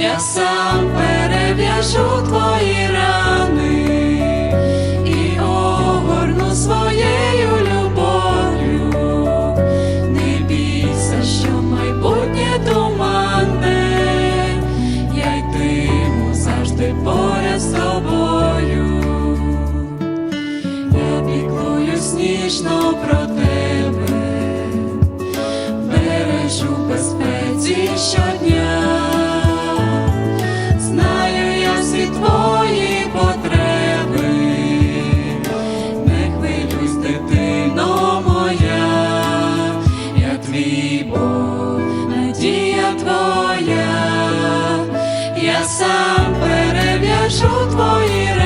я сам перев'яжу твої рани і огорну своєю любов'ю, не бійся, що майбутнє туманне, я йтиму завжди поряд з тобою, я піклуюсь ніжно про тебе, бережу безпеці щодня. Я Бог, надія твоя, я сам перев'яжу твої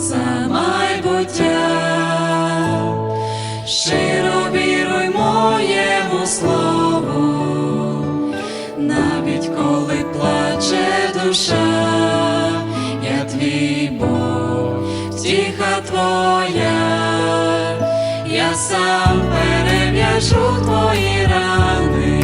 за майбуття, щиро віруй моєму слову, навіть коли плаче душа, я твій Бог, втіха твоя, я сам перев'яжу твої рани.